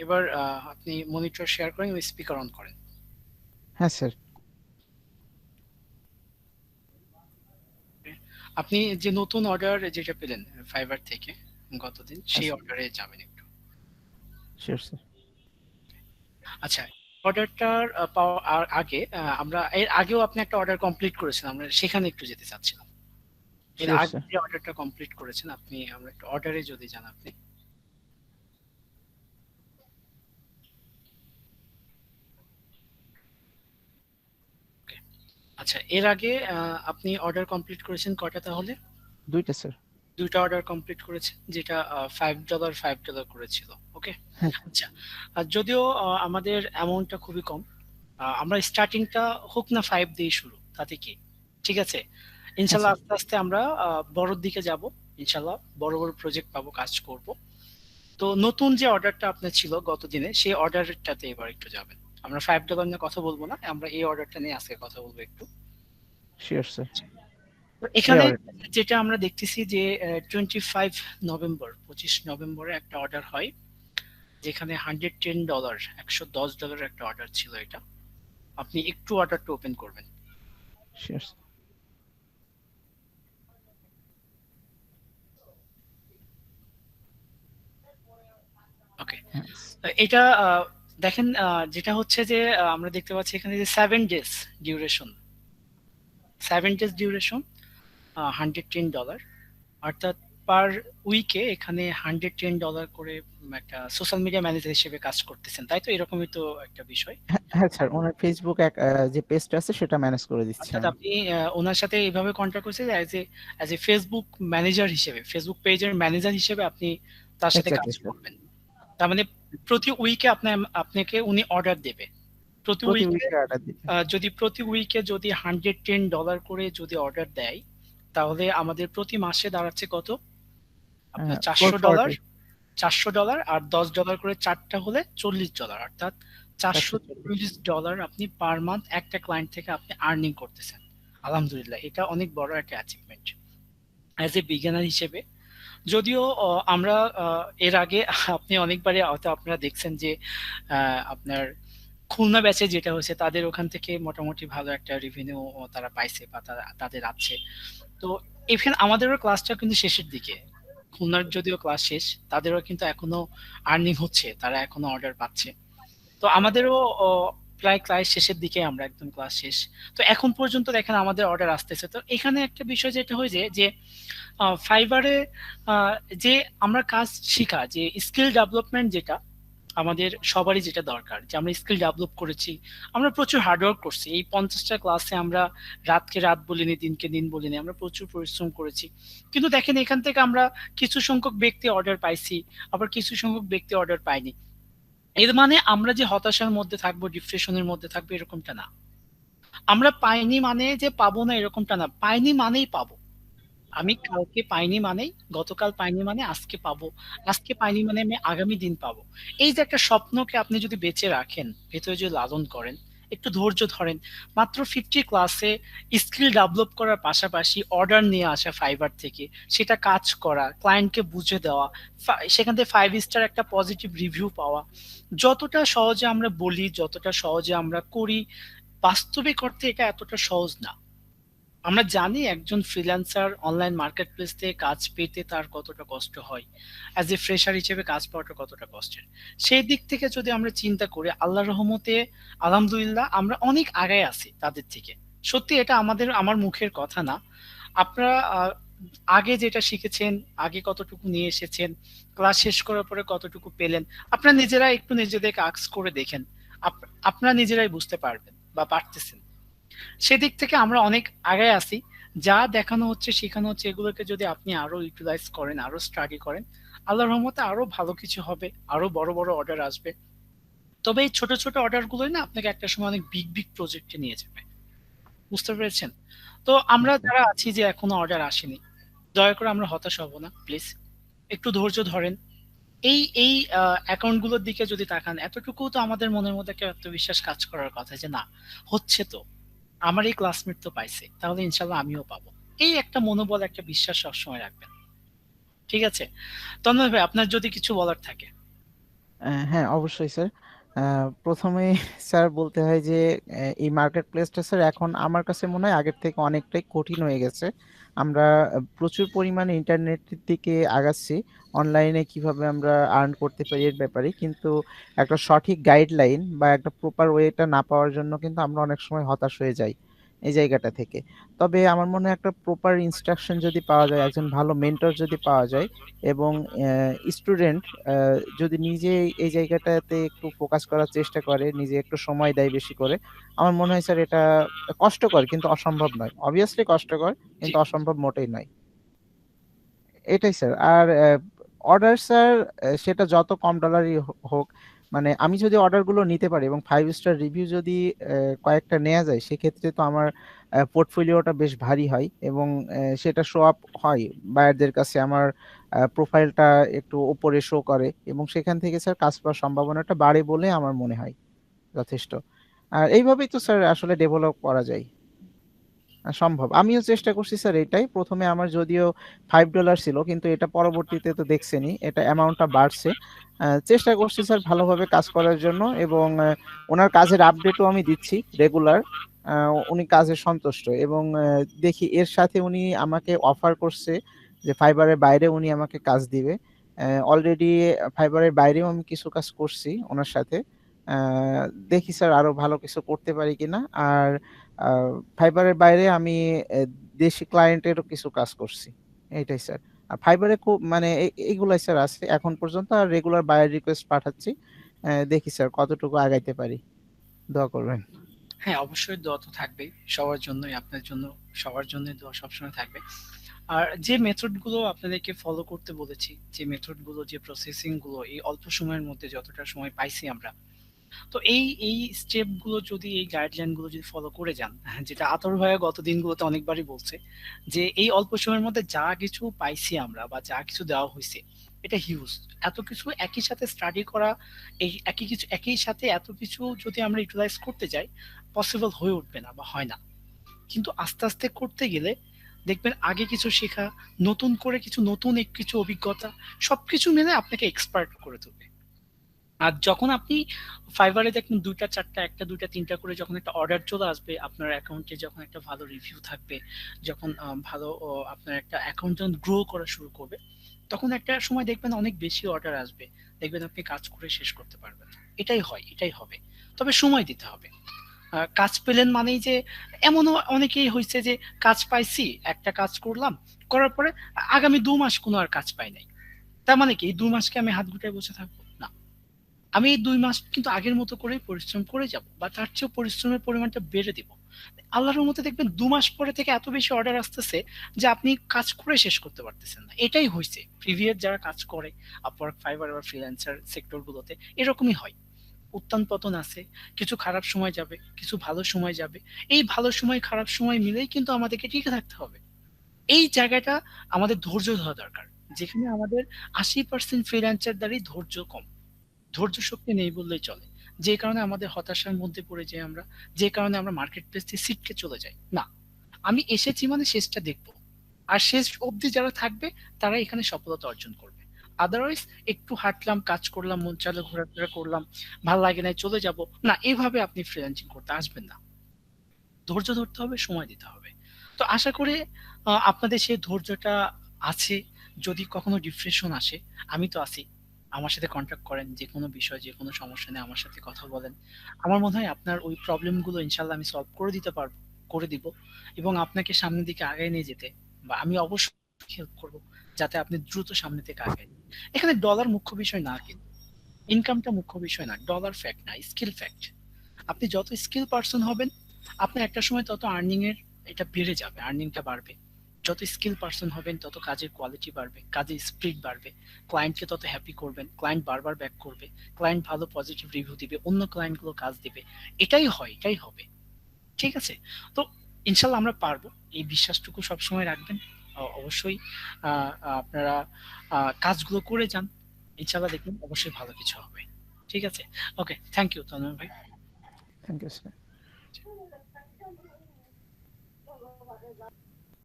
এবার আপনি monitor share করেন এবং স্পিকার অন করেন। হ্যাঁ স্যার। আপনি যে নতুন অর্ডার যেটা পেলেন ফাইবার থেকে গতদিন সেই আচ্ছা। অর্ডারে যাবেন একটু। আচ্ছা অর্ডারটার পাওয়ার আগে আমরা এর আগেও আপনি একটা অর্ডার কমপ্লিট করেছেন আমরা সেখানে একটু যেতে চাচ্ছিলাম। এর আগে যে অর্ডারটা কমপ্লিট করেছেন আপনি আমরা একটু অর্ডারে যদি যান আপনি। আচ্ছা এর আগে আপনি অর্ডার কমপ্লিট করেছেন কয়টা তাহলে? দুইটা স্যার দুইটা অর্ডার কমপ্লিট করেছেন যেটা ফাইভ ডলার ফাইভ ডলার করেছিল ওকে হ্যাঁ। আচ্ছা আর যদিও আমাদের অ্যামাউন্টটা খুবই কম আমরা স্টার্টিংটা হোক না ফাইভ দিয়ে শুরু তাতে কি? ঠিক আছে? ইনশাল্লাহ আস্তে আস্তে আমরা বড়র দিকে যাব ইনশাল্লাহ বড় বড় প্রজেক্ট পাবো কাজ করব। তো নতুন যে অর্ডারটা আপনার ছিল গত দিনে সেই অর্ডারটাতে এবার একটু যাবেন। আমরা ফাইভ ডলার নিয়ে কথা বলব না আমরা এই অর্ডারটা নিয়ে আজকে কথা বলব একটু। শিওর স্যার এখানে যেটা আমরা দেখতেছি যে টোয়েন্টি ফাইভ নভেম্বর পঁচিশ নভেম্বরে একটা অর্ডার হয় যেখানে হান্ড্রেড টেন ডলার একশো দশ ডলার একটা অর্ডার ছিল এটা। আপনি একটু অর্ডারটা ওপেন করবেন। শিওর ওকে এটা দেখেন যেটা হচ্ছে যে আমরা দেখতে পাচ্ছি এখানে যে seven days duration seven days duration hundred ten dollar অর্থাৎ পার উইকে এখানে হান্ড্রেড টেন ডলার করে একটা সোশ্যাল মিডিয়া ম্যানেজার হিসেবে কাজ করতেছেন। তাই তো? এরকমই তো একটা বিষয়। হ্যাঁ, হ্যাঁ স্যার ওনার ফেসবুক এক যে পেজটা আছে সেটা ম্যানেজ করে দিচ্ছি অর্থাৎ আপনি ওনার সাথে এইভাবে কন্ট্যাক্ট করছেন as a as a Facebook manager হিসেবে ফেসবুক পেজের ম্যানেজার হিসেবে আপনি তার সাথে কাজ করবেন। তার মানে প্রতি উইকে আপনার আপনাকে উনি অর্ডার দেবে। প্রতি উইকে যদি প্রতি উইকে যদি হান্ড্রেড টেন ডলার করে যদি অর্ডার দেয় তাহলে আমাদের প্রতি মাসে দাঁড়াচ্ছে কত? আপনার হ্যাঁ, চারশো ডলার চারশো ডলার আর দশ ডলার করে চারটা হলে চল্লিশ ডলার অর্থাৎ চারশো চল্লিশ। ডলার আপনি পার মান্থ একটা ক্লায়েন্ট থেকে আপনি আর্নিং করতেছেন। আলহামদুলিল্লাহ এটা অনেক বড় একটা অ্যাচিভমেন্ট অ্যাজ এ বিজ্ঞানার হিসেবে যদিও আমরা এর আগে আপনি অনেকবারই হয়তো আপনারা দেখছেন যে আপনার খুলনা ব্যাচে যেটা হয়েছে, তাদের ওখান থেকে মোটামুটি ভালো একটা রেভিনিউ তারা পাইছে বা তারা, তাদের আছে। তো ইভেন আমাদেরও ক্লাসটা কিন্তু শেষের দিকে। খুলনার যদিও ক্লাস শেষ, তাদেরও কিন্তু এখনও আর্নিং হচ্ছে, তারা এখনও অর্ডার পাচ্ছে। তো আমাদেরও প্রায় ক্লাস শেষের দিকে আমরা একদম ক্লাস শেষ। তো এখন পর্যন্ত দেখেন আমাদের অর্ডার আসতেছে। তো এখানে একটা বিষয় যেটা হয়ে যায় যে ফাইবারে যে আমরা কাজ শিখা, যে স্কিল ডেভেলপমেন্ট যেটা আমাদের সবারই যেটা দরকার, যে আমরা স্কিল ডেভেলপ করেছি, আমরা প্রচুর হার্ডওয়ার্ক করছি। এই পঞ্চাশটা ক্লাসে আমরা রাতকে রাত বলিনি, দিনকে দিন বলিনি, আমরা প্রচুর পরিশ্রম করেছি। কিন্তু দেখেন এখান থেকে আমরা কিছু সংখ্যক ব্যক্তি অর্ডার পাইছি, আবার কিছু সংখ্যক ব্যক্তি অর্ডার পাইনি। এর মানে আমরা যে হতাশার মধ্যে থাকব, ডিপ্রেশনের মধ্যে থাকব, এরকমটা না। আমরা পাইনি মানে যে পাবো না, এরকমটা না। পাইনি মানেই পাবো। আমি কালকে পাইনি মানে গতকাল পাইনি মানে আজকে পাবো। আজকে পাইনি মানে আমি আগামী দিন পাবো। এই যে একটা স্বপ্নকে আপনি যদি বেঁচে রাখেন, ভেতরে যদি লালন করেন একটু ধৈর্য ধরেন। মাত্র ফিফটি ক্লাসে স্কিল ডেভেলপ করার পাশাপাশি অর্ডার নিয়ে আসা ফাইবার থেকে, সেটা কাজ করা ক্লায়েন্টকে বুঝে দেওয়া সেখান থেকে ফাইভ স্টার একটা পজিটিভ রিভিউ পাওয়া। যতটা সহজে আমরা বলি, যতটা সহজে আমরা করি, বাস্তবিক অর্থে এটা এতটা সহজ না। আমরা জানি একজন ফ্রিল্যান্সার অনলাইন মার্কেট প্লেস থেকে কাজ পেতে তার কতটা কষ্ট হয়। অ্যাজ এ ফ্রেশার হিসেবে কাজ পাওয়াটা কতটা কষ্টের। সেই দিক থেকে যদি আমরা চিন্তা করি আল্লাহ রহমতে, আলহামদুলিল্লাহ আমরা অনেক আগায় আছি তাদের থেকে। সত্যি এটা আমাদের, আমার মুখের কথা না। আপনারা আগে যেটা শিখেছেন, আগে কতটুকু নিয়ে এসেছেন, ক্লাস শেষ করার পরে কতটুকু পেলেন, আপনারা নিজেরা একটু নিজেদেরকে আক্স করে দেখেন। আপ- আপনারা নিজেরাই বুঝতে পারবেন বা পারতেছেন। সেদিক থেকে আমরা অনেক আগায় আছি। যা দেখানো হচ্ছে, শেখানো হচ্ছে, এগুলোকে যদি আপনি আরও ইউটিলাইজ করেন, আরও স্টাডি করেন, আল্লাহর রহমতে আরও ভালো কিছু হবে, আরও বড় বড় অর্ডার আসবে। তবে এই ছোট ছোট অর্ডার গুলোই না আপনাকে একটা সময় অনেক বিগ বিগ প্রজেক্টে নিয়ে যাবে। বুঝতে পেরেছেন? তো আমরা যারা আছি যে এখনও অর্ডার আসেনি, দয়া করে আমরা হতাশ হব না প্লিজ একটু ধৈর্য ধরেন। এই এই অ্যাকাউন্টগুলোর দিকে যদি তাকান এতটুকু তো আমাদের মনের মধ্যে একটা আত্মবিশ্বাস কাজ করার কথা যে না, হচ্ছে তো। আমার এই ক্লাসমেট তো পাইছে, তাহলে ইনশাল্লাহ আমিও পাবো। এই একটা মনোবল, একটা বিশ্বাস সবসময় রাখবেন। ঠিক আছে? তন্ময় ভাই, আপনার যদি কিছু বলার থাকে। হ্যাঁ অবশ্যই স্যার প্রথমে স্যার বলতে হয় যে এই মার্কেট প্লেসটা স্যার এখন আমার কাছে মনে হয় আগের থেকে অনেকটাই কঠিন হয়ে গেছে। আমরা প্রচুর পরিমাণে ইন্টারনেটের দিকে আগাচ্ছি। অনলাইনে কীভাবে আমরা আর্ন করতে পারি এর ব্যাপারে। কিন্তু একটা সঠিক গাইডলাইন বা একটা প্রপার ওয়েটা না পাওয়ার জন্য কিন্তু আমরা অনেক সময় হতাশ হয়ে যাই। এই জায়গাটা থেকে। তবে আমার মনে হয় একটা প্রপার ইনস্ট্রাকশন যদি পাওয়া যায় একজন ভালো মেন্টর যদি পাওয়া যায় এবং স্টুডেন্ট যদি নিজে এই জায়গাটাতে একটু ফোকাস করার চেষ্টা করে নিজে একটু সময় দেয় বেশি করে আমার মনে হয় স্যার এটা কষ্টকর কিন্তু অসম্ভব নয়। অবভিয়াসলি কষ্টকর কিন্তু অসম্ভব মোটেই নয়। এটাই স্যার আর অর্ডার স্যার সেটা যত কম ডলারই হোক মানে আমি যদি অর্ডারগুলো নিতে পারি এবং ফাইভ স্টার রিভিউ যদি কয়েকটা নেওয়া যায়, সেক্ষেত্রে তো আমার পোর্টফোলিওটা বেশ ভারী হয় এবং সেটা শো আপ হয় বায়ারদের কাছে। আমার প্রোফাইলটা একটু ওপরে শো করে এবং সেখান থেকে স্যার কাজ পাওয়ার সম্ভাবনাটা বাড়ে বলে আমার মনে হয় যথেষ্ট। আর এইভাবেই তো স্যার আসলে ডেভেলপ করা যায়। সম্ভব। আমিও চেষ্টা করছি স্যার এটাই। প্রথমে আমার যদিও ফাইভ ডলার ছিল, কিন্তু এটা পরবর্তীতে তো দেখছেনি এটা অ্যামাউন্টটা বাড়ছে। চেষ্টা করছি স্যার ভালোভাবে কাজ করার জন্য এবং ওনার কাজের আপডেটও আমি দিচ্ছি রেগুলার উনি কাজে সন্তুষ্ট এবং দেখি এর সাথে উনি আমাকে অফার করছে যে ফাইবারের বাইরে উনি আমাকে কাজ দিবে। অলরেডি ফাইবারের বাইরেও আমি কিছু কাজ করছি ওনার সাথে। দেখি স্যার আরও ভালো কিছু করতে পারি কিনা। আর ফাইবারের বাইরে আমি দেশি ক্লায়েন্টেরও কিছু কাজ করছি। এটাই স্যার। আর ফাইবারে খুব মানে এইগুলাই স্যার আছে এখন পর্যন্ত। আর রেগুলার বায়ার রিকোয়েস্ট পাঠাচ্ছি। দেখি স্যার কতটুকু আগাইতে পারি। দোয়া করবেন। হ্যাঁ অবশ্যই দোয়া তো থাকবেই। সবার জন্যই, আপনার জন্য, সবার জন্যই দোয়া সবসময় থাকবে। আর যে মেথডগুলো আপনাদেরকে ফলো করতে বলেছি, যে মেথডগুলো যে প্রসেসিংগুলো, এই অল্প সময়ের মধ্যে যতটা সময় পাইছি আমরা তো এই এই স্টেপগুলো যদি, এই গাইডলাইনগুলো যদি ফলো করে যান যেটা আতর ভাইয়া গত দিনগুলোতে অনেকবারই বলছে, যে এই অল্প সময়ের মধ্যে যা কিছু পাইছি আমরা বা যা কিছু দেওয়া হয়েছে এটা হিউজ এত কিছু একই সাথে স্টাডি করা, এই একই কিছু, একই সাথে এত কিছু যদি আমরা ইউটিলাইজ করতে যাই পসিবল হয়ে উঠবে না বা হয় না। কিন্তু আস্তে আস্তে করতে গেলে দেখবেন আগে কিছু শেখা, নতুন করে কিছু, নতুন কিছু অভিজ্ঞতা, সবকিছু মিলে আপনাকে এক্সপার্ট করে তুলবে। আর যখন আপনি ফাইবারে দেখবেন দুইটা, চারটা, একটা, দুইটা, তিনটা করে যখন একটা অর্ডার চলে আসবে, আপনার অ্যাকাউন্টে যখন একটা ভালো রিভিউ থাকবে, যখন ভালো আপনার একটা অ্যাকাউন্ট যখন গ্রো করা শুরু করবে, তখন একটা সময় দেখবেন অনেক বেশি অর্ডার আসবে। দেখবেন আপনি কাজ করে শেষ করতে পারবেন এটাই হয়, এটাই হবে। তবে সময় দিতে হবে। কাজ পেলেন মানেই যে, এমনও অনেকেই হয়েছে যে, কাজ পাইছি, একটা কাজ করলাম, করার পরে আগামী দু মাস কোনো আর কাজ পাই নাই। তার মানে কি? দুই মাসকে আমি হাত গুটায় বসে থাকব? আমি এই দুই মাস কিন্তু আগের মতো করে পরিশ্রম করে যাব, বা তার চেয়েও পরিশ্রমের পরিমাণটা বেড়ে দিব। আল্লাহর মতো দেখবেন দু মাস পরে থেকে এত বেশি অর্ডার আসতেছে যে আপনি কাজ করে শেষ করতে পারতেছেন না। এটাই হয়েছে। প্রিভিয়াস যারা কাজ করে আপওয়ার্ক ফাইবার বা ফ্রিল্যান্সার সেক্টর গুলোতে, এরকমই হয়। উত্থান পতন আছে, কিছু খারাপ সময় যাবে, কিছু ভালো সময় যাবে। এই ভালো সময়, খারাপ সময় মিলেই কিন্তু আমাদেরকে টিকে থাকতে হবে। এই জায়গাটা আমাদের ধৈর্য ধরা দরকার। যেখানে আমাদের আশি পার্সেন্ট ফ্রিল্যান্সার দ্বারাই ধৈর্য কম। ধৈর্য শক্তি নেই বললেই চলে। যে কারণে আমাদের হতাশার মধ্যে পড়ে যাই আমরা, যে কারণে আমরা মার্কেট প্লেস থেকে সিটকে চলে যাই। না, আমি এসেছি মানে শেষটা দেখব। আর শেষ অবধি যারা থাকবে, তারা এখানে সফলতা অর্জন করবে। আদারওয়াইজ একটু হাঁটলাম, কাজ করলাম, মন চালে ঘোরাফেরা করলাম, ভালো লাগে না চলে যাব। না, এভাবে আপনি ফ্রিল্যান্সিং করতে আসবেন না। ধৈর্য ধরতে হবে, সময় দিতে হবে। তো আশা করি আপনাদের সেই ধৈর্যটা আছে। যদি কখনো ডিপ্রেশন আসে, আমি তো আছি। আমার সাথে কন্ট্যাক্ট করেন, যে কোনো বিষয়, যে কোনো সমস্যা নেই আমার সাথে কথা বলেন। আমার মনে হয় আপনার ওই প্রবলেমগুলো ইনশাল্লাহ আমি সলভ করে দিতে পারব, করে দিব এবং আপনাকে সামনের দিকে আগায় নিয়ে যেতে বা আমি অবশ্যই হেল্প করব যাতে আপনি দ্রুত সামনে থেকে আগায় এখানে ডলার মুখ্য বিষয় না কিন্তু ইনকামটা মুখ্য বিষয় না ডলার ফ্যাক্ট না স্কিল ফ্যাক্ট আপনি যত স্কিল পারসন হবেন আপনার একটা সময় তত আর্নিং এর এটা বেড়ে যাবে আর্নিংটা বাড়বে। যত স্কিল পারসন হবেন তত কাজের কোয়ালিটি বাড়বে কাজের স্পিড বাড়বে। ক্লায়েন্টকে তত হ্যাপি করবেন ক্লায়েন্ট বারবার ব্যাক করবে ক্লায়েন্ট ভালো পজিটিভ রিভিউ দিবে অন্য ক্লায়েন্টগুলো কাজ দিবে। এটাই হয় এটাই হবে। ঠিক আছে? তো ইনশাল্লাহ আমরা পারব। এই বিশ্বাসটুকু সবসময় রাখবেন। অবশ্যই আহ, আপনারা কাজগুলো করে যান। ইনশাল্লাহ দেখবেন অবশ্যই ভালো কিছু হবে। ঠিক আছে? ওকে থ্যাংক ইউ তন্ময় ভাই। Thank you sir